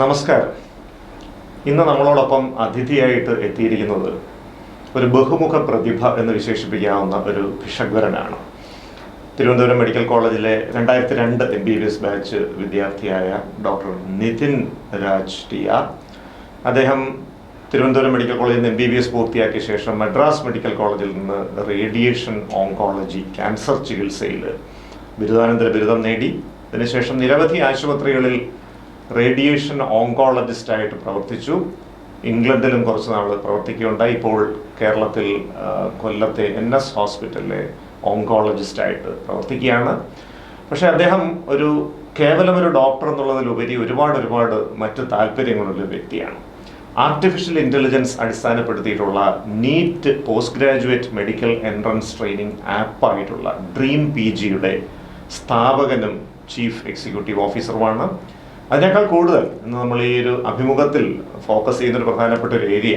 നമസ്കാരം. ഇന്ന് നമ്മളോടൊപ്പം അതിഥിയായിട്ട് എത്തിയിരിക്കുന്നത് ഒരു ബഹുമുഖ പ്രതിഭ എന്ന് വിശേഷിപ്പിക്കാവുന്ന ഒരു ഭിഷഗ്വരനാണ്. തിരുവനന്തപുരം മെഡിക്കൽ കോളേജിലെ രണ്ടായിരത്തി രണ്ട് M B B S batch വിദ്യാർത്ഥിയായ doctor Nitin Raj T R അദ്ദേഹം തിരുവനന്തപുരം മെഡിക്കൽ കോളേജിൽ നിന്ന് എം ബി ബി എസ് പൂർത്തിയാക്കിയ ശേഷം മദ്രാസ് മെഡിക്കൽ കോളേജിൽ നിന്ന് റേഡിയേഷൻ ഓങ്കോളജി ക്യാൻസർ ചികിത്സയിൽ ബിരുദാനന്തര ബിരുദം നേടി. അതിനുശേഷം നിരവധി ആശുപത്രികളിൽ റേഡിയേഷൻ ഓങ്കോളജിസ്റ്റ് ആയിട്ട് പ്രവർത്തിച്ചു. ഇംഗ്ലണ്ടിലും കുറച്ച് നാൾ പ്രവർത്തിക്കുകയുണ്ടായി. ഇപ്പോൾ കേരളത്തിൽ കൊല്ലത്തെ എൻ എസ് ഹോസ്പിറ്റലിലെ ഓങ്കോളജിസ്റ്റ് ആയിട്ട് പ്രവർത്തിക്കുകയാണ്. പക്ഷേ അദ്ദേഹം ഒരു കേവലം ഒരു ഡോക്ടർ എന്നുള്ളതിലുപരി ഒരുപാട് ഒരുപാട് മറ്റ് താല്പര്യങ്ങളുള്ള വ്യക്തിയാണ്. Artificial intelligence അടിസ്ഥാനപ്പെടുത്തിയിട്ടുള്ള NEET post graduate medical entrance training ആപ്പായിട്ടുള്ള dream P ജിയുടെ സ്ഥാപകനും ചീഫ് എക്സിക്യൂട്ടീവ് ഓഫീസറുമാണ്. അതിനേക്കാൾ കൂടുതൽ ഇന്ന് നമ്മൾ ഈ ഒരു അഭിമുഖത്തിൽ ഫോക്കസ് ചെയ്യുന്ന ഒരു പ്രധാനപ്പെട്ട ഒരു ഏരിയ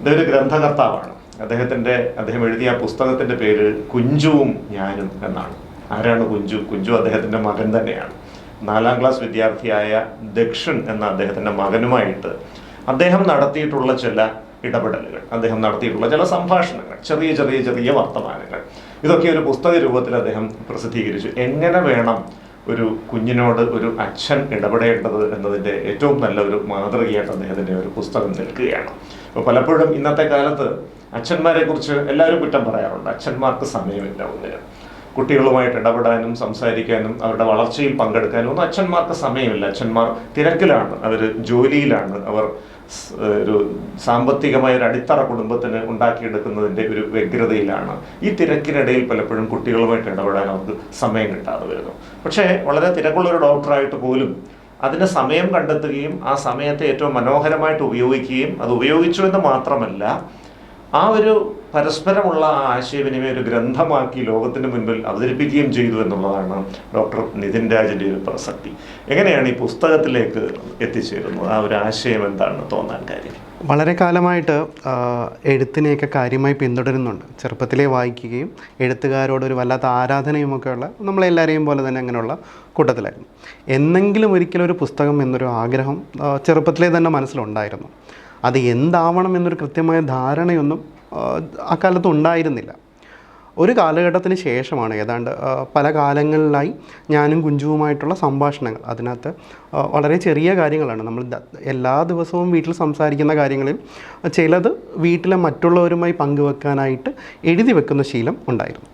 ഇതൊരു ഗ്രന്ഥകർത്താവാണ്. അദ്ദേഹത്തിന്റെ അദ്ദേഹം എഴുതിയ ആ പുസ്തകത്തിന്റെ പേര് കുഞ്ചുവും ഞാനും എന്നാണ്. ആരാണ് കുഞ്ചു? കുഞ്ചു അദ്ദേഹത്തിന്റെ മകൻ തന്നെയാണ്. നാലാം ക്ലാസ് വിദ്യാർത്ഥിയായ ദക്ഷിൺ എന്ന അദ്ദേഹത്തിന്റെ മകനുമായിട്ട് അദ്ദേഹം നടത്തിയിട്ടുള്ള ചില ഇടപെടലുകൾ അദ്ദേഹം നടത്തിയിട്ടുള്ള ചില സംഭാഷണങ്ങൾ ചെറിയ ചെറിയ ചെറിയ വർത്തമാനങ്ങൾ. ഇതൊക്കെ ഒരു പുസ്തക രൂപത്തിൽ അദ്ദേഹം പ്രസിദ്ധീകരിച്ചു. എങ്ങനെ വേണം ഒരു കുഞ്ഞിനോട് ഒരു അച്ഛൻ ഇടപെടേണ്ടത് എന്നതിന്റെ ഏറ്റവും നല്ല ഒരു മാതൃകയായിട്ട് അദ്ദേഹത്തിന്റെ ഒരു പുസ്തകം നിൽക്കുകയാണ്. അപ്പോൾ പലപ്പോഴും ഇന്നത്തെ കാലത്ത് അച്ഛന്മാരെക്കുറിച്ച് എല്ലാവരും കുറ്റം പറയാറുണ്ട്. അച്ഛന്മാർക്ക് സമയമില്ല ഒന്നിനും. കുട്ടികളുമായിട്ട് ഇടപെടാനും സംസാരിക്കാനും അവരുടെ വളർച്ചയിൽ പങ്കെടുക്കാനും ഒന്നും അച്ഛന്മാർക്ക് സമയമില്ല. അച്ഛന്മാർ തിരക്കിലാണ്. അവർ ജോലിയിലാണ്. അവർ ഒരു സാമ്പത്തികമായ ഒരു അടിത്തറ കുടുംബത്തിന് ഉണ്ടാക്കിയെടുക്കുന്നതിന്റെ ഒരു വ്യഗ്രതയിലാണ്. ഈ തിരക്കിനിടയിൽ പലപ്പോഴും കുട്ടികളുമായിട്ട് ഇടപെടാൻ അവർക്ക് സമയം കിട്ടാതെ വരുന്നു. പക്ഷേ വളരെ തിരക്കുള്ളൊരു ഡോക്ടറായിട്ട് പോലും അതിന് സമയം കണ്ടെത്തുകയും ആ സമയത്തെ ഏറ്റവും മനോഹരമായിട്ട് ഉപയോഗിക്കുകയും അത് ഉപയോഗിച്ചു എന്ന് മാത്രമല്ല ആ ഒരു പരസ്പരമുള്ള ആ ആശയവിനിമയം ഒരു ഗ്രന്ഥമാക്കി ലോകത്തിന് മുൻപിൽ അവതരിപ്പിക്കുകയും ചെയ്തു എന്നുള്ളതാണ് ഡോക്ടർ നിതിൻ രാജിന്റെ ഒരു പ്രസക്തി. എങ്ങനെയാണ് ഈ പുസ്തകത്തിലേക്ക് എത്തിച്ചേരുന്നത്? ആ ഒരു ആശയം എന്താണെന്ന് തോന്നാൻ കാര്യം. വളരെ കാലമായിട്ട് എഴുത്തിനെയൊക്കെ കാര്യമായി പിന്തുടരുന്നുണ്ട്. ചെറുപ്പത്തിലേ വായിക്കുകയും എഴുത്തുകാരോട് ഒരു വല്ലാത്ത ആരാധനയുമൊക്കെ ഉള്ള നമ്മളെല്ലാവരെയും പോലെ തന്നെ അങ്ങനെയുള്ള കൂട്ടത്തിലായിരുന്നു. എന്നെങ്കിലും ഒരിക്കലും ഒരു പുസ്തകം എന്നൊരു ആഗ്രഹം ചെറുപ്പത്തിലേ തന്നെ മനസ്സിലുണ്ടായിരുന്നു. അത് എന്താവണം എന്നൊരു കൃത്യമായ ധാരണയൊന്നും അക്കാലത്ത് ഉണ്ടായിരുന്നില്ല. ഒരു കാലഘട്ടത്തിന് ശേഷമാണ് ഏതാണ്ട് പല കാലങ്ങളിലായി ഞാനും കുഞ്ചുവുമായിട്ടുള്ള സംഭാഷണങ്ങൾ. അതിനകത്ത് വളരെ ചെറിയ കാര്യങ്ങളാണ്. നമ്മൾ എല്ലാ ദിവസവും വീട്ടിൽ സംസാരിക്കുന്ന കാര്യങ്ങളിൽ ചിലത് വീട്ടിലെ മറ്റുള്ളവരുമായി പങ്കുവെക്കാനായിട്ട് എഴുതി വെക്കുന്ന ശീലം ഉണ്ടായിരുന്നു.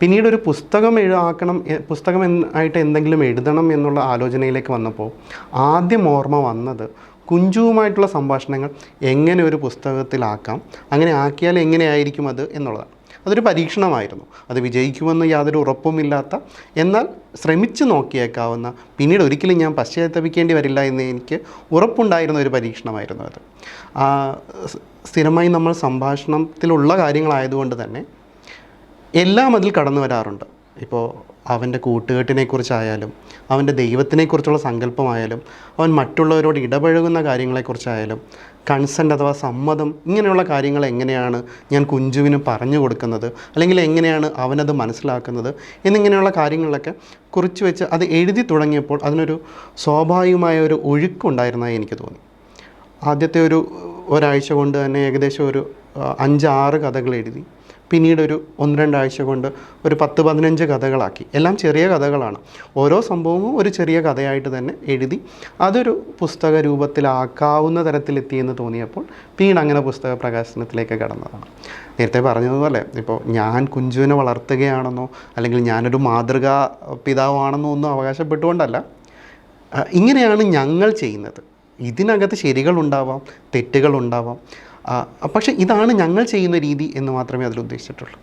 പിന്നീട് ഒരു പുസ്തകം എഴുതാക്കണം പുസ്തകം ആയിട്ട് എന്തെങ്കിലും എഴുതണം എന്നുള്ള ആലോചനയിലേക്ക് വന്നപ്പോൾ ആദ്യം ഓർമ്മ വന്നത് കുഞ്ചുവുമായിട്ടുള്ള സംഭാഷണങ്ങൾ എങ്ങനെ ഒരു പുസ്തകത്തിലാക്കാം അങ്ങനെ ആക്കിയാൽ എങ്ങനെയായിരിക്കും അത് എന്നുള്ളതാണ്. അതൊരു പരീക്ഷണമായിരുന്നു. അത് വിജയിക്കുമെന്ന് യാതൊരു ഉറപ്പുമില്ലാത്ത എന്നാൽ ശ്രമിച്ചു നോക്കിയേക്കാവുന്ന പിന്നീട് ഒരിക്കലും ഞാൻ പശ്ചാത്തപിക്കേണ്ടി വരില്ല എന്ന് എനിക്ക് ഉറപ്പുണ്ടായിരുന്ന ഒരു പരീക്ഷണമായിരുന്നു അത്. സ്ഥിരമായി നമ്മൾ സംഭാഷണത്തിലുള്ള കാര്യങ്ങളായതുകൊണ്ട് തന്നെ എല്ലാം അതിൽ കടന്നു വരാറുണ്ട് ഇപ്പോൾ അവന്റെ കൂട്ടുകെട്ടിനെക്കുറിച്ചായാലും അവന്റെ ദൈവത്തിനെക്കുറിച്ചുള്ള സങ്കല്പമായാലും അവൻ മറ്റുള്ളവരോട് ഇടപഴകുന്ന കാര്യങ്ങളെക്കുറിച്ചായാലും കൺസെന്റ് അഥവാ സമ്മതം ഇങ്ങനെയുള്ള കാര്യങ്ങൾ എങ്ങനെയാണ് ഞാൻ കുഞ്ചുവിന് പറഞ്ഞു കൊടുക്കുന്നത്? അല്ലെങ്കിൽ എങ്ങനെയാണ് അവനത് മനസ്സിലാക്കുന്നത്? എന്നിങ്ങനെയുള്ള കാര്യങ്ങളിലൊക്കെ കുറിച്ച് വെച്ച് അത് എഴുതി തുടങ്ങിയപ്പോൾ അതിനൊരു സ്വാഭാവികമായ ഒരു ഒഴുക്കുണ്ടായിരുന്നതായി എനിക്ക് തോന്നി. ആദ്യത്തെ ഒരു ഒരാഴ്ച കൊണ്ട് തന്നെ ഏകദേശം ഒരു അഞ്ചാറ് കഥകൾ എഴുതി. പിന്നീട് ഒരു ഒന്ന് രണ്ടാഴ്ച കൊണ്ട് ഒരു പത്ത് പതിനഞ്ച് കഥകളാക്കി. എല്ലാം ചെറിയ കഥകളാണ്. ഓരോ സംഭവവും ഒരു ചെറിയ കഥയായിട്ട് തന്നെ എഴുതി അതൊരു പുസ്തക രൂപത്തിലാക്കാവുന്ന തരത്തിലെത്തിയെന്ന് തോന്നിയപ്പോൾ പിന്നീട് അങ്ങനെ പുസ്തക പ്രകാശനത്തിലേക്ക് കടന്നതാണ്. നേരത്തെ പറഞ്ഞതുപോലെ ഇപ്പോൾ ഞാൻ കുഞ്ചുവിനെ വളർത്തുകയാണെന്നോ അല്ലെങ്കിൽ ഞാനൊരു മാതൃകാ പിതാവാണെന്നോ ഒന്നും അവകാശപ്പെട്ടുകൊണ്ടല്ല. ഇങ്ങനെയാണ് ഞങ്ങൾ ചെയ്യുന്നത്. ഇതിനകത്ത് ശരികളുണ്ടാവാം തെറ്റുകളുണ്ടാവാം. പക്ഷേ ഇതാണ് ഞങ്ങൾ ചെയ്യുന്ന രീതി എന്ന് മാത്രമേ അതിൽ ഉദ്ദേശിച്ചിട്ടുള്ളൂ.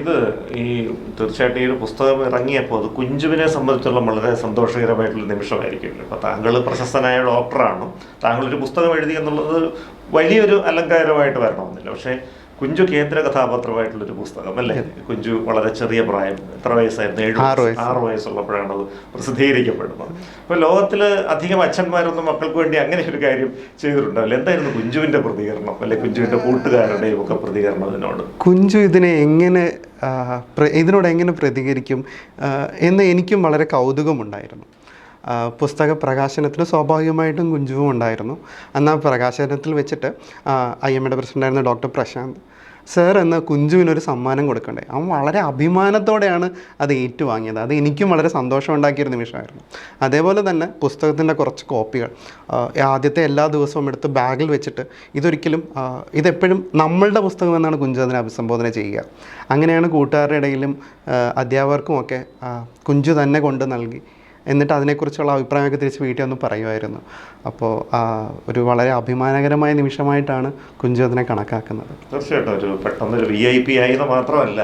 ഇത് ഈ തീർച്ചയായിട്ടും ഈ ഒരു പുസ്തകം ഇറങ്ങിയപ്പോൾ അത് കുഞ്ചുവിനെ സംബന്ധിച്ചുള്ള വളരെ സന്തോഷകരമായിട്ടുള്ള നിമിഷമായിരിക്കുമല്ലോ അപ്പൊ താങ്കൾ പ്രശസ്തനായ ഡോക്ടറാണ് താങ്കൾ ഒരു പുസ്തകം എഴുതി എന്നുള്ളത് വലിയൊരു അലങ്കാരമായിട്ട് വരണമെന്നില്ല. പക്ഷേ കുഞ്ചു കേന്ദ്ര കഥാപാത്രമായിട്ടുള്ള ഒരു പുസ്തകം അല്ലേ? കുഞ്ചു വളരെ ചെറിയ പ്രായം എത്ര വയസ്സായിരുന്നു? ഏഴ് ആറ് വയസ്സ്. വയസ്സ്. വയസ്സുള്ളപ്പോഴാണ് അത് പ്രസിദ്ധീകരിക്കപ്പെടുന്നത്. അപ്പൊ ലോകത്തിൽ അധികം അച്ഛന്മാരൊന്നും മക്കൾക്ക് വേണ്ടി അങ്ങനെ ഒരു കാര്യം ചെയ്തിട്ടുണ്ടാവില്ല. എന്തായിരുന്നു കുഞ്ചുവിന്റെ പ്രതികരണം അല്ലെ കുഞ്ചുവിന്റെ കൂട്ടുകാരുടെയും ഒക്കെ പ്രതികരണം അതിനോട്? കുഞ്ചു ഇതിനെ എങ്ങനെ ഇതിനോട് എങ്ങനെ പ്രതികരിക്കും എന്ന് എനിക്കും വളരെ കൗതുകമുണ്ടായിരുന്നു. പുസ്തക പ്രകാശനത്തിന് സ്വാഭാവികമായിട്ടും കുഞ്ചുവും ഉണ്ടായിരുന്നു. അന്ന് ആ പ്രകാശനത്തിൽ വെച്ചിട്ട് ഐ എം എയുടെ പ്രസിഡന്റായിരുന്ന ഡോക്ടർ പ്രശാന്ത് സാർ എന്ന കുഞ്ചുവിനൊരു സമ്മാനം കൊടുക്കണ്ടേ? അവൻ വളരെ അഭിമാനത്തോടെയാണ് അത് ഏറ്റുവാങ്ങിയത്. അത് എനിക്കും വളരെ സന്തോഷം ഉണ്ടാക്കിയൊരു നിമിഷമായിരുന്നു. അതേപോലെ തന്നെ പുസ്തകത്തിന്റെ കുറച്ച് കോപ്പികൾ. ആദ്യത്തെ എല്ലാ ദിവസവും എടുത്ത് ബാഗിൽ വെച്ചിട്ട് ഇതൊരിക്കലും ഇതെപ്പോഴും നമ്മളുടെ പുസ്തകം എന്നാണ് കുഞ്ചു അതിനെ അഭിസംബോധന ചെയ്യുക. അങ്ങനെയാണ് കൂട്ടുകാരുടെ ഇടയിലും അധ്യാപകർക്കുമൊക്കെ കുഞ്ചു തന്നെ കൊണ്ട് നൽകി. എന്നിട്ട് അതിനെക്കുറിച്ചുള്ള അഭിപ്രായമൊക്കെ തിരിച്ച് വീട്ടിൽ ഒന്ന് പറയുമായിരുന്നു. അപ്പോൾ ഒരു വളരെ അഭിമാനകരമായ നിമിഷമായിട്ടാണ് കുഞ്ചു കണക്കാക്കുന്നത്. തീർച്ചയായിട്ടും ഒരു പെട്ടെന്ന് ഒരു വി ഐ പി ആയി മാത്രമല്ല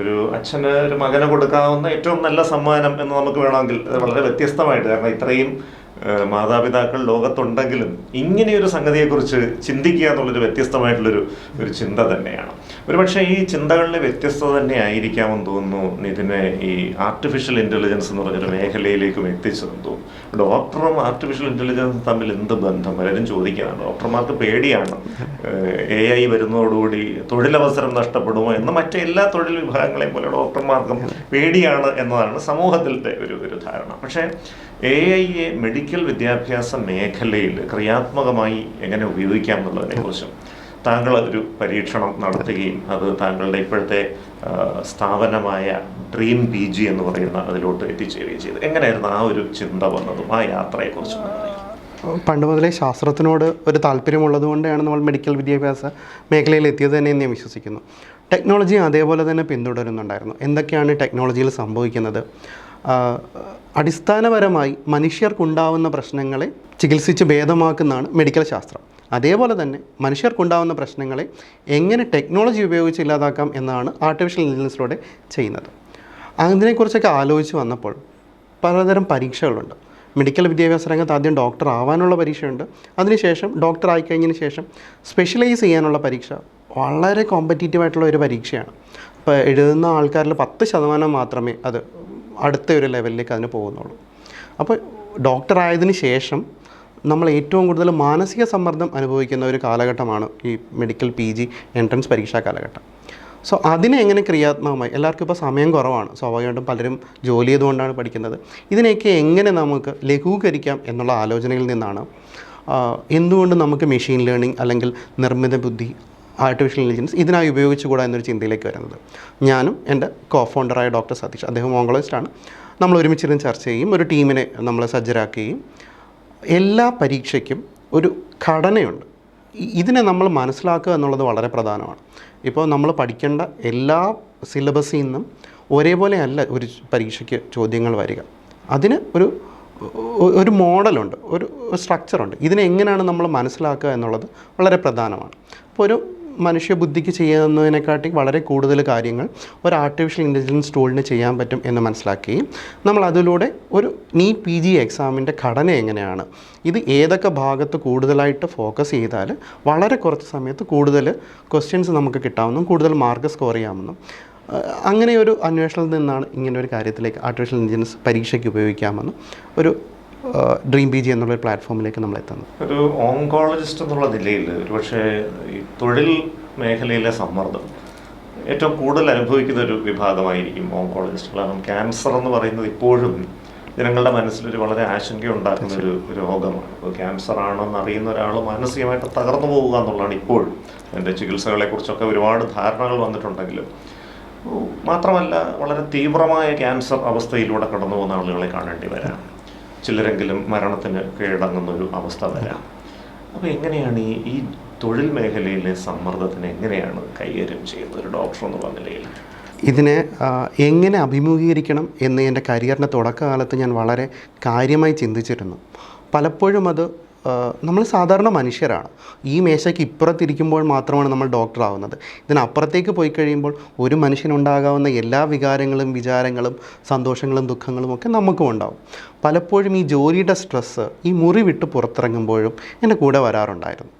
ഒരു അച്ഛന് ഒരു മകന് കൊടുക്കാവുന്ന ഏറ്റവും നല്ല സമ്മാനം എന്ന് നമുക്ക് വേണമെങ്കിൽ വളരെ വ്യത്യസ്തമായിട്ട് കാരണം ഇത്രയും മാതാപിതാക്കൾ ലോകത്തുണ്ടെങ്കിലും ഇങ്ങനെയൊരു സംഗതിയെക്കുറിച്ച് ചിന്തിക്കുക എന്നുള്ളൊരു വ്യത്യസ്തമായിട്ടുള്ളൊരു ഒരു ചിന്ത തന്നെയാണ്. ഒരുപക്ഷെ ഈ ചിന്തകളിലെ വ്യത്യസ്തത തന്നെ ആയിരിക്കാമെന്ന് തോന്നുന്നു നിതിനെ ഈ ആർട്ടിഫിഷ്യൽ ഇന്റലിജൻസ് എന്ന് പറഞ്ഞൊരു മേഖലയിലേക്കും എത്തിച്ചതെന്ന് തോന്നുന്നു. ഡോക്ടറും ആർട്ടിഫിഷ്യൽ ഇന്റലിജൻസും തമ്മിൽ എന്ത് ബന്ധം? പലരും ചോദിക്കുകയാണ്. ഡോക്ടർമാർക്ക് പേടിയാണ്. എ ഐ വരുന്നതോടുകൂടി തൊഴിലവസരം നഷ്ടപ്പെടുമോ എന്ന് മറ്റെല്ലാ തൊഴിൽ വിഭാഗങ്ങളെയും പോലെ ഡോക്ടർമാർക്കും പേടിയാണ് എന്നതാണ് സമൂഹത്തിലത്തെ ഒരു ഒരു ധാരണ. പക്ഷേ എ ഐയെ മെഡിക്കൽ വിദ്യാഭ്യാസ മേഖലയിൽ ക്രിയാത്മകമായി എങ്ങനെ ഉപയോഗിക്കാം എന്നുള്ളതിനെക്കുറിച്ചും താങ്കൾ ഒരു പരീക്ഷണം നടത്തുകയും അത് താങ്കളുടെ ഇപ്പോഴത്തെ സ്ഥാപനമായ ഡ്രീം പി ജി എന്ന് പറയുന്ന അതിലോട്ട് എത്തിച്ചേരുകയും ചെയ്തു. എങ്ങനെയായിരുന്നു ആ ഒരു ചിന്ത വന്നതും ആ യാത്രയെക്കുറിച്ചും. പണ്ട് മുതലേ ശാസ്ത്രത്തിനോട് ഒരു താല്പര്യമുള്ളത് കൊണ്ടാണ് നമ്മൾ മെഡിക്കൽ വിദ്യാഭ്യാസ മേഖലയിൽ എത്തിയത് തന്നെ എന്ന് ഞാൻ വിശ്വസിക്കുന്നു. ടെക്നോളജി അതേപോലെ തന്നെ പിന്തുടരുന്നുണ്ടായിരുന്നു. എന്തൊക്കെയാണ് ടെക്നോളജിയിൽ സംഭവിക്കുന്നത്? അടിസ്ഥാനപരമായി മനുഷ്യർക്കുണ്ടാവുന്ന പ്രശ്നങ്ങളെ ചികിത്സിച്ച് ഭേദമാക്കുന്നതാണ് മെഡിക്കൽ ശാസ്ത്രം. അതേപോലെ തന്നെ മനുഷ്യർക്കുണ്ടാവുന്ന പ്രശ്നങ്ങളെ എങ്ങനെ ടെക്നോളജി ഉപയോഗിച്ച് ഇല്ലാതാക്കാം എന്നാണ് ആർട്ടിഫിഷ്യൽ ഇന്റലിജൻസിലൂടെ ചെയ്യുന്നത്. അതിനെക്കുറിച്ചൊക്കെ ആലോചിച്ച് വന്നപ്പോൾ പലതരം പരീക്ഷകളുണ്ട്. മെഡിക്കൽ വിദ്യാഭ്യാസ രംഗത്ത് ആദ്യം ഡോക്ടർ ആവാനുള്ള പരീക്ഷയുണ്ട്. അതിനുശേഷം ഡോക്ടർ ആയിക്കഴിഞ്ഞതിന് ശേഷം സ്പെഷ്യലൈസ് ചെയ്യാനുള്ള പരീക്ഷ വളരെ കോമ്പറ്റീറ്റീവ് ആയിട്ടുള്ള ഒരു പരീക്ഷയാണ്. ഇപ്പോൾ എഴുതുന്ന ആൾക്കാരിൽ പത്ത് ശതമാനം മാത്രമേ അത് അടുത്ത ഒരു ലെവലിലേക്ക് അതിന് പോകുന്നുള്ളൂ. അപ്പോൾ ഡോക്ടർ ആയതിന് ശേഷം നമ്മൾ ഏറ്റവും കൂടുതൽ മാനസിക സമ്മർദ്ദം അനുഭവിക്കുന്ന ഒരു കാലഘട്ടമാണ് ഈ മെഡിക്കൽ പി ജി എൻട്രൻസ് പരീക്ഷാ കാലഘട്ടം. സോ അതിനെ എങ്ങനെ ക്രിയാത്മകമായി എല്ലാവർക്കും ഇപ്പോൾ സമയം കുറവാണ്. സ്വാഭാവികമായിട്ടും പലരും ജോലി ചെയ്തുകൊണ്ടാണ് പഠിക്കുന്നത്. ഇതിനെയൊക്കെ എങ്ങനെ നമുക്ക് ലഘൂകരിക്കാം എന്നുള്ള ആലോചനയിൽ നിന്നാണ് എന്തുകൊണ്ട് നമുക്ക് മെഷീൻ ലേണിംഗ് അല്ലെങ്കിൽ നിർമ്മിത ബുദ്ധി ആർട്ടിഫിഷ്യൽ ഇന്റലിജൻസ് ഇതിനായി ഉപയോഗിച്ചുകൂടാ എന്നൊരു ചിന്തയിലേക്ക് വരുന്നത്. ഞാനും എന്റെ കോ ഫൗണ്ടറായ ഡോക്ടർ സതീഷ് അദ്ദേഹം ഓങ്കോളജിസ്റ്റാണ് നമ്മൾ ഒരുമിച്ചിരുന്ന് ചർച്ച ചെയ്യും ഒരു ടീമിനെ നമ്മൾ സജ്ജരാക്കുകയും എല്ലാ പരീക്ഷയ്ക്കും ഒരു ഘടനയുണ്ട്. ഇതിനെ നമ്മൾ മനസ്സിലാക്കുക എന്നുള്ളത് വളരെ പ്രധാനമാണ്. ഇപ്പോൾ നമ്മൾ പഠിക്കേണ്ട എല്ലാ സിലബസിൽ നിന്നും ഒരേപോലെ അല്ല ഒരു പരീക്ഷയ്ക്ക് ചോദ്യങ്ങൾ വരിക. അതിന് ഒരു ഒരു മോഡലുണ്ട് ഒരു സ്ട്രക്ചറുണ്ട് ഇതിനെ എങ്ങനെയാണ് നമ്മൾ മനസ്സിലാക്കുക എന്നുള്ളത് വളരെ പ്രധാനമാണ്. അപ്പോൾ ഒരു മനുഷ്യബുദ്ധിക്ക് ചെയ്യുന്നതിനെക്കാട്ടി വളരെ കൂടുതൽ കാര്യങ്ങൾ ഒരു ആർട്ടിഫിഷ്യൽ ഇന്റലിജൻസ് ടൂളിന് ചെയ്യാൻ പറ്റും എന്ന് മനസ്സിലാക്കുകയും നമ്മൾ അതിലൂടെ ഒരു നീ പി ജി എക്സാമിന്റെ ഘടന എങ്ങനെയാണ്? ഇത് ഏതൊക്കെ ഭാഗത്ത് കൂടുതലായിട്ട് ഫോക്കസ് ചെയ്താൽ വളരെ കുറച്ച് സമയത്ത് കൂടുതൽ ക്വസ്റ്റ്യൻസ് നമുക്ക് കിട്ടാമെന്നും കൂടുതൽ മാർക്ക് സ്കോർ ചെയ്യാമെന്നും അങ്ങനെ ഒരു അന്വേഷണത്തിൽ നിന്നാണ് ഇങ്ങനെ ഒരു കാര്യത്തിലേക്ക് ആർട്ടിഫിഷ്യൽ ഇന്റലിജൻസ് പരീക്ഷയ്ക്ക് ഉപയോഗിക്കാമെന്നും ഒരു ഡ്രീം ബി ജി എന്നുള്ള പ്ലാറ്റ്ഫോമിലേക്ക് നമ്മൾ എത്തുന്നത് ഒരു ഓങ്കോളജിസ്റ്റ് എന്നുള്ള നിലയിൽ ഒരുപക്ഷെ ഈ തൊഴിൽ മേഖലയിലെ സമ്മർദ്ദം ഏറ്റവും കൂടുതൽ അനുഭവിക്കുന്ന ഒരു വിഭാഗമായിരിക്കും ഓങ്കോളജിസ്റ്റ് കാരണം ക്യാൻസർ എന്ന് പറയുന്നത് ഇപ്പോഴും ജനങ്ങളുടെ മനസ്സിലൊരു വളരെ ആശങ്ക ഉണ്ടാക്കുന്ന ഒരു രോഗമാണ്. അപ്പോൾ ക്യാൻസർ ആണെന്ന് അറിയുന്ന ഒരാൾ മാനസികമായിട്ട് തകർന്നു പോവുക എന്നുള്ളതാണ് ഇപ്പോഴും അതിന്റെ ചികിത്സകളെക്കുറിച്ചൊക്കെ ഒരുപാട് ധാരണകൾ വന്നിട്ടുണ്ടെങ്കിലും മാത്രമല്ല വളരെ തീവ്രമായ ക്യാൻസർ അവസ്ഥയിലൂടെ കടന്നു പോകുന്ന ആളുകളെ കാണേണ്ടി വരാം. ചിലരെങ്കിലും മരണത്തിന് കീഴടങ്ങുന്ന ഒരു അവസ്ഥ വരാം. അപ്പോൾ എങ്ങനെയാണ് ഈ ഈ തൊഴിൽ മേഖലയിലെ സമ്മർദ്ദത്തിന് എങ്ങനെയാണ് കൈകാര്യം ചെയ്യുന്നത്? ഒരു ഡോക്ടർ എന്ന് നിലയിൽ. ഇതിനെ എങ്ങനെ അഭിമുഖീകരിക്കണം എന്ന് എന്റെ കരിയറിന്റെ തുടക്കകാലത്ത് ഞാൻ വളരെ കാര്യമായി ചിന്തിച്ചിരുന്നു. പലപ്പോഴും അത് നമ്മൾ സാധാരണ മനുഷ്യരാണ്. ഈ മേശയ്ക്ക് ഇപ്പുറത്തിരിക്കുമ്പോൾ മാത്രമാണ് നമ്മൾ ഡോക്ടറാവുന്നത് ഇതിനപ്പുറത്തേക്ക് പോയി കഴിയുമ്പോൾ ഒരു മനുഷ്യനുണ്ടാകാവുന്ന എല്ലാ വികാരങ്ങളും വിചാരങ്ങളും സന്തോഷങ്ങളും ദുഃഖങ്ങളും ഒക്കെ നമുക്കും ഉണ്ടാവും. പലപ്പോഴും ഈ ജോലിയുടെ സ്ട്രെസ്സ് ഈ മുറി വിട്ട് പുറത്തിറങ്ങുമ്പോഴും എന്റെ കൂടെ വരാറുണ്ടായിരുന്നു.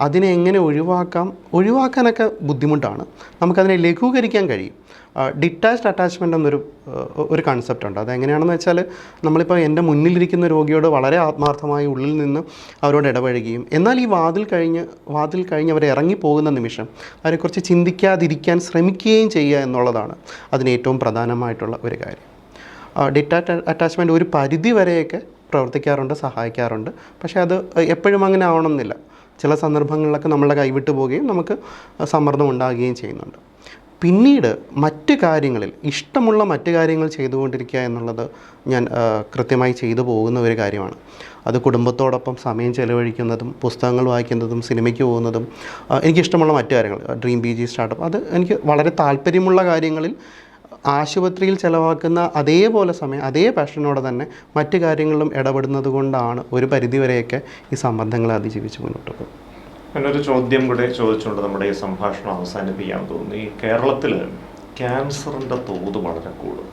അതിനെ എങ്ങനെ ഒഴിവാക്കാം? ഒഴിവാക്കാനൊക്കെ ബുദ്ധിമുട്ടാണ്. നമുക്കതിനെ ലഘൂകരിക്കാൻ കഴിയും. ഡിറ്റാച്ച്ഡ് അറ്റാച്ച്മെന്റ് എന്നൊരു ഒരു കൺസെപ്റ്റ് ഉണ്ട്. അതെങ്ങനെയാണെന്ന് വെച്ചാൽ നമ്മളിപ്പോൾ എന്റെ മുന്നിലിരിക്കുന്ന രോഗിയോട് വളരെ ആത്മാർത്ഥമായി ഉള്ളിൽ നിന്ന് അവരോട് ഇടപഴകുകയും എന്നാൽ ഈ വാതിൽ കഴിഞ്ഞ് വാതിൽ കഴിഞ്ഞ് അവർ ഇറങ്ങിപ്പോകുന്ന നിമിഷം അവരെക്കുറിച്ച് ചിന്തിക്കാതിരിക്കാൻ ശ്രമിക്കുകയും ചെയ്യുക എന്നുള്ളതാണ് അതിന് ഏറ്റവും പ്രധാനമായിട്ടുള്ള ഒരു കാര്യം. ഡിറ്റാച്ച് അറ്റാച്ച്മെന്റ് ഒരു പരിധി വരെയൊക്കെ പ്രവർത്തിക്കാറുണ്ട് സഹായിക്കാറുണ്ട്. പക്ഷേ അത് എപ്പോഴും അങ്ങനെ ആവണമെന്നില്ല. ചില സന്ദർഭങ്ങളിലൊക്കെ നമ്മളെ കൈവിട്ട് പോവുകയും നമുക്ക് സമ്മർദ്ദം ഉണ്ടാകുകയും ചെയ്യുന്നുണ്ട്. പിന്നീട് മറ്റ് കാര്യങ്ങളിൽ ഇഷ്ടമുള്ള മറ്റ് കാര്യങ്ങൾ ചെയ്തുകൊണ്ടിരിക്കുക എന്നുള്ളത് ഞാൻ കൃത്യമായി ചെയ്തു പോകുന്ന ഒരു കാര്യമാണ്. അത് കുടുംബത്തോടൊപ്പം സമയം ചെലവഴിക്കുന്നതും പുസ്തകങ്ങൾ വായിക്കുന്നതും സിനിമയ്ക്ക് പോകുന്നതും എനിക്കിഷ്ടമുള്ള മറ്റു കാര്യങ്ങൾ ഡ്രീം ബി ജി സ്റ്റാർട്ടപ്പ് അത് എനിക്ക് വളരെ താല്പര്യമുള്ള കാര്യങ്ങളിൽ ആശുപത്രിയിൽ ചിലവാക്കുന്ന അതേപോലെ സമയം അതേ പാഷനോടെ തന്നെ മറ്റു കാര്യങ്ങളിലും ഇടപെടുന്നത് കൊണ്ടാണ് ഒരു പരിധിവരെയൊക്കെ ഈ സംബന്ധങ്ങളെ അതിജീവിച്ച് മുന്നോട്ട് പോകുന്നത്. എന്നൊരു ചോദ്യം കൂടെ ചോദിച്ചുകൊണ്ട് നമ്മുടെ ഈ സംഭാഷണം അവസാനിപ്പിക്കാൻ തോന്നുന്നു. ഈ കേരളത്തിൽ ക്യാൻസറിന്റെ തോത് വളരെ കൂടും.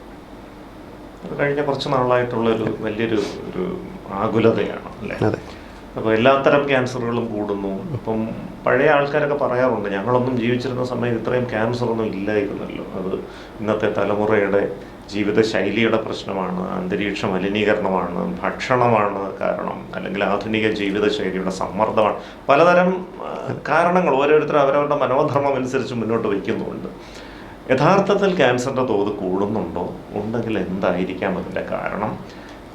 കഴിഞ്ഞ കുറച്ച് നാളായിട്ടുള്ളൊരു വലിയൊരു ഒരു ആകുലതയാണ് അല്ലേ? അപ്പോൾ എല്ലാത്തരം ക്യാൻസറുകളും കൂടുന്നു. ഇപ്പം പഴയ ആൾക്കാരൊക്കെ പറയാറുണ്ട് ഞങ്ങളൊന്നും ജീവിച്ചിരുന്ന സമയത്ത് ഇത്രയും ക്യാൻസർ ഒന്നും ഇല്ലായിരുന്നല്ലോ. അത് ഇന്നത്തെ തലമുറയുടെ ജീവിതശൈലിയുടെ പ്രശ്നമാണ് അന്തരീക്ഷ മലിനീകരണമാണ് ഭക്ഷണമാണ് കാരണം അല്ലെങ്കിൽ ആധുനിക ജീവിതശൈലിയുടെ സമ്മർദ്ദമാണ്. പലതരം കാരണങ്ങൾ ഓരോരുത്തരും അവരവരുടെ മനോധർമ്മം അനുസരിച്ച് മുന്നോട്ട് വയ്ക്കുന്നുണ്ട്. യഥാർത്ഥത്തിൽ ക്യാൻസറിന്റെ തോത് കൂടുന്നുണ്ടോ? ഉണ്ടെങ്കിൽ എന്തായിരിക്കാം അതിന്റെ കാരണം?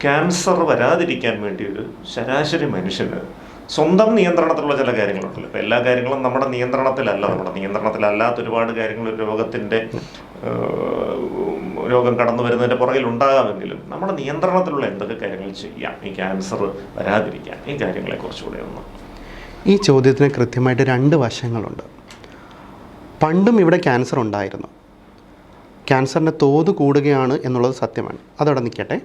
ക്യാൻസർ വരാതിരിക്കാൻ വേണ്ടി ഒരു ശരാശരി മനുഷ്യന് സ്വന്തം നിയന്ത്രണത്തിലുള്ള ചില കാര്യങ്ങളുണ്ടല്ലോ. ഇപ്പം എല്ലാ കാര്യങ്ങളും നമ്മുടെ നിയന്ത്രണത്തിലല്ല. നമ്മുടെ നിയന്ത്രണത്തിലല്ലാത്ത ഒരുപാട് കാര്യങ്ങൾ രോഗത്തിന്റെ രോഗം കടന്നു വരുന്നതിന്റെ പുറകിൽ ഉണ്ടാകാമെങ്കിലും നമ്മുടെ നിയന്ത്രണത്തിലുള്ള എന്തൊക്കെ കാര്യങ്ങൾ ചെയ്യാം? ഈ ക്യാൻസർ വരാതിരിക്കാൻ ഈ കാര്യങ്ങളെക്കുറിച്ചുകൂടെ ഒന്ന്. ഈ ചോദ്യത്തിന് കൃത്യമായിട്ട് രണ്ട് വശങ്ങളുണ്ട്. പണ്ടും ഇവിടെ ക്യാൻസർ ഉണ്ടായിരുന്നു. ക്യാൻസറിന്റെ തോത് കൂടുകയാണ് എന്നുള്ളത് സത്യമാണ്. അതവിടെ നിൽക്കട്ടെ.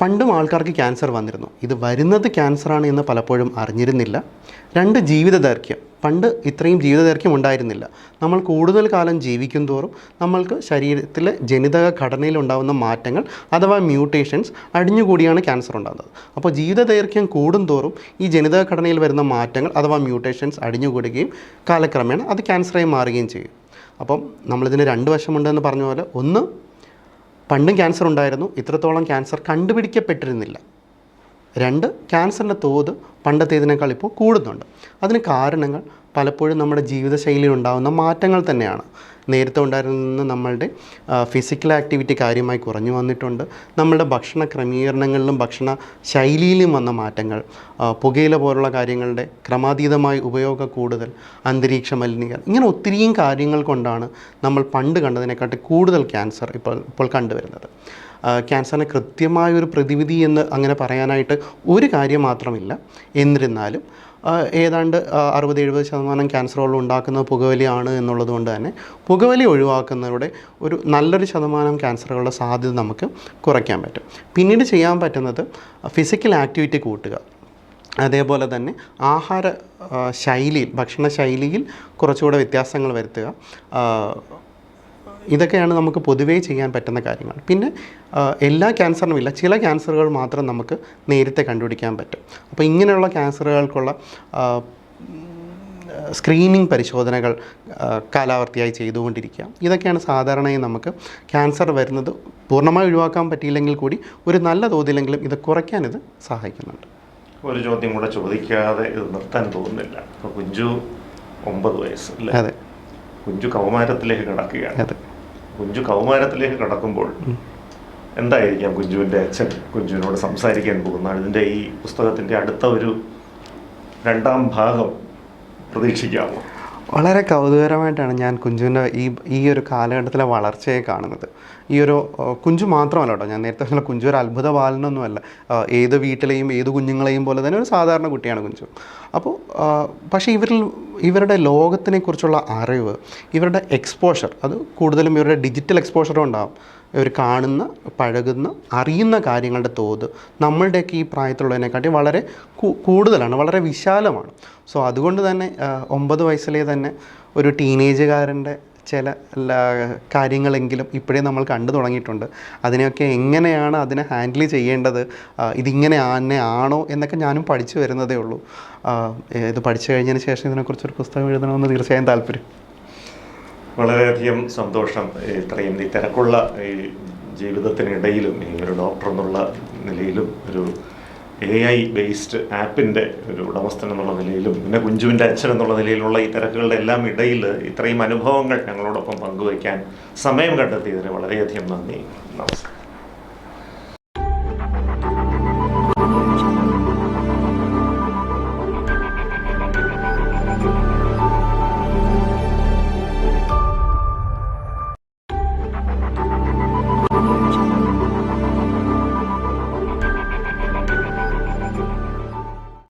പണ്ടും ആൾക്കാർക്ക് ക്യാൻസർ വന്നിരുന്നു. ഇത് വരുന്നത് ക്യാൻസറാണ് എന്ന് പലപ്പോഴും അറിഞ്ഞിരുന്നില്ല. രണ്ട് ജീവിത ദൈർഘ്യം. പണ്ട് ഇത്രയും ജീവിത ദൈർഘ്യം ഉണ്ടായിരുന്നില്ല. നമ്മൾ കൂടുതൽ കാലം ജീവിക്കും തോറും നമ്മൾക്ക് ശരീരത്തിലെ ജനിതക ഘടനയിൽ ഉണ്ടാകുന്ന മാറ്റങ്ങൾ അഥവാ മ്യൂട്ടേഷൻസ് അടിഞ്ഞുകൂടിയാണ് ക്യാൻസർ ഉണ്ടാകുന്നത്. അപ്പോൾ ജീവിത ദൈർഘ്യം കൂടും തോറും ഈ ജനിതക ഘടനയിൽ വരുന്ന മാറ്റങ്ങൾ അഥവാ മ്യൂട്ടേഷൻസ് അടിഞ്ഞുകൂടുകയും കാലക്രമേണ അത് ക്യാൻസറായി മാറുകയും ചെയ്യും. അപ്പം നമ്മളിതിന് രണ്ട് വശമുണ്ടെന്ന് പറഞ്ഞ പോലെ. ഒന്ന് പണ്ടും ക്യാൻസർ ഉണ്ടായിരുന്നു. ഇത്രത്തോളം ക്യാൻസർ കണ്ടുപിടിക്കപ്പെട്ടിരുന്നില്ല. രണ്ട് ക്യാൻസറിന്റെ തോത് പണ്ടത്തേതിനേക്കാൾ ഇപ്പോൾ കൂടുന്നുണ്ട്. അതിന് കാരണങ്ങൾ പലപ്പോഴും നമ്മുടെ ജീവിതശൈലിയിൽ ഉണ്ടാകുന്ന മാറ്റങ്ങൾ തന്നെയാണ്. നേരത്തെ ഉണ്ടായിരുന്ന നമ്മളുടെ ഫിസിക്കൽ ആക്ടിവിറ്റി കാര്യമായി കുറഞ്ഞു വന്നിട്ടുണ്ട്. നമ്മളുടെ ഭക്ഷണ ക്രമീകരണങ്ങളിലും ഭക്ഷണ ശൈലിയിലും വന്ന മാറ്റങ്ങൾ പുകയില പോലുള്ള കാര്യങ്ങളുടെ ക്രമാതീതമായ ഉപയോഗ കൂടുതൽ അന്തരീക്ഷ മലിനീകരണം ഇങ്ങനെ ഒത്തിരിയും കാര്യങ്ങൾ കൊണ്ടാണ് നമ്മൾ പണ്ട് കണ്ടതിനെക്കാട്ടി കൂടുതൽ ക്യാൻസർ ഇപ്പോൾ ഇപ്പോൾ കണ്ടുവരുന്നത്. ക്യാൻസറിന് കൃത്യമായ ഒരു പ്രതിവിധി എന്ന് അങ്ങനെ പറയാനായിട്ട് ഒരു കാര്യം മാത്രമില്ല. എന്നിരുന്നാലും ഏതാണ്ട് അറുപത് എഴുപത് ശതമാനം ക്യാൻസറുകൾ ഉണ്ടാക്കുന്നത് പുകവലിയാണ് എന്നുള്ളത് കൊണ്ട് തന്നെ പുകവലി ഒഴിവാക്കുന്നതിലൂടെ ഒരു നല്ലൊരു ശതമാനം ക്യാൻസറുകളുടെ സാധ്യത നമുക്ക് കുറയ്ക്കാൻ പറ്റും. പിന്നീട് ചെയ്യാൻ പറ്റുന്നത് ഫിസിക്കൽ ആക്ടിവിറ്റി കൂട്ടുക. അതേപോലെ തന്നെ ആഹാര ശൈലിയിൽ ഭക്ഷണ ശൈലിയിൽ കുറച്ചുകൂടെ വ്യത്യാസങ്ങൾ വരുത്തുക. ഇതൊക്കെയാണ് നമുക്ക് പൊതുവേ ചെയ്യാൻ പറ്റുന്ന കാര്യങ്ങൾ. പിന്നെ എല്ലാ ക്യാൻസറിനും ഇല്ല. ചില ക്യാൻസറുകൾ മാത്രം നമുക്ക് നേരത്തെ കണ്ടുപിടിക്കാൻ പറ്റും. അപ്പോൾ ഇങ്ങനെയുള്ള ക്യാൻസറുകൾക്കുള്ള സ്ക്രീനിങ് പരിശോധനകൾ കാലാവർത്തിയായി ചെയ്തുകൊണ്ടിരിക്കുക. ഇതൊക്കെയാണ് സാധാരണയായി നമുക്ക് ക്യാൻസർ വരുന്നത് പൂർണമായി ഒഴിവാക്കാൻ പറ്റിയില്ലെങ്കിൽ കൂടി ഒരു നല്ല തോതിലെങ്കിലും ഇത് കുറയ്ക്കാൻ ഇത് സഹായിക്കുന്നുണ്ട്. ഒരു ചോദ്യം കൂടെ ചോദിക്കാതെ ഇത് നിർത്താൻ തോന്നുന്നില്ല. ഇപ്പോൾ കുഞ്ചു ഒമ്പത് വയസ്സ് അല്ലേ? അതെ. കുഞ്ചു കൗമാരത്തിലേക്ക് കിടക്കുകയാണ്. അതെ. കുഞ്ചു കൗമാരത്തിലേക്ക് കടക്കുമ്പോൾ എന്തായിരിക്കാം കുഞ്ചുവിന്റെ അച്ഛൻ? കുഞ്ചുവിനോട് സംസാരിക്കാൻ പോകുന്നത് ഇതിന്റെ ഈ പുസ്തകത്തിന്റെ അടുത്ത ഒരു രണ്ടാം ഭാഗം പ്രതീക്ഷിക്കാമോ? വളരെ കൗതുകരമായിട്ടാണ് ഞാൻ കുഞ്ചുവിന്റെ ഈ ഈ ഒരു കാലഘട്ടത്തിലെ വളർച്ചയെ കാണുന്നത്. ഈ ഒരു കുഞ്ചു മാത്രമല്ല കേട്ടോ. ഞാൻ നേരത്തെ പറഞ്ഞ കുഞ്ചു ഒരു അത്ഭുത ബാലനൊന്നുമല്ല. ഏത് വീട്ടിലെയും ഏത് കുഞ്ഞുങ്ങളെയും പോലെ തന്നെ ഒരു സാധാരണ കുട്ടിയാണ് കുഞ്ചു. അപ്പോൾ പക്ഷേ ഇവരിൽ ഇവരുടെ ലോകത്തിനെക്കുറിച്ചുള്ള അറിവ് ഇവരുടെ എക്സ്പോഷർ അത് കൂടുതലും ഇവരുടെ ഡിജിറ്റൽ എക്സ്പോഷറും ഉണ്ടാകും ഇവർ കാണുന്ന പഴകുന്ന അറിയുന്ന കാര്യങ്ങളുടെ തോത് നമ്മളുടെയൊക്കെ ഈ പ്രായത്തിലുള്ളതിനെക്കാട്ടി വളരെ കൂടുതലാണ് വളരെ വിശാലമാണ്. സോ അതുകൊണ്ട് തന്നെ ഒമ്പത് വയസ്സിലേ തന്നെ ഒരു ടീനേജുകാരന്റെ ചില കാര്യങ്ങളെങ്കിലും ഇപ്പോഴേ നമ്മൾ കണ്ടു തുടങ്ങിയിട്ടുണ്ട്. അതിനെയൊക്കെ എങ്ങനെയാണ് അതിനെ ഹാൻഡിൽ ചെയ്യേണ്ടത്? ഇതിങ്ങനെ തന്നെ ആണോ എന്നൊക്കെ ഞാനും പഠിച്ചു വരുന്നതേ ഉള്ളൂ. ഇത് പഠിച്ചു കഴിഞ്ഞതിന് ശേഷം ഇതിനെക്കുറിച്ചൊരു പുസ്തകം എഴുതണമെന്ന് തീർച്ചയായും താല്പര്യം. വളരെയധികം സന്തോഷം ഇത്രയും ഈ തിരക്കുള്ള ഈ ജീവിതത്തിനിടയിലും ഈ ഒരു ഡോക്ടർ എന്നുള്ള നിലയിലും ഒരു എ ഐ ബേസ്ഡ് ആപ്പിന്റെ ഒരു ഉടമസ്ഥൻ എന്നുള്ള നിലയിലും പിന്നെ കുഞ്ചുവിന്റെ അച്ഛൻ എന്നുള്ള നിലയിലുള്ള ഈ തിരക്കുകളുടെ എല്ലാം ഇടയിൽ ഇത്രയും അനുഭവങ്ങൾ ഞങ്ങളോടൊപ്പം പങ്കുവയ്ക്കാൻ സമയം കണ്ടെത്തിയതിന് വളരെയധികം നന്ദി. നമസ്കാരം.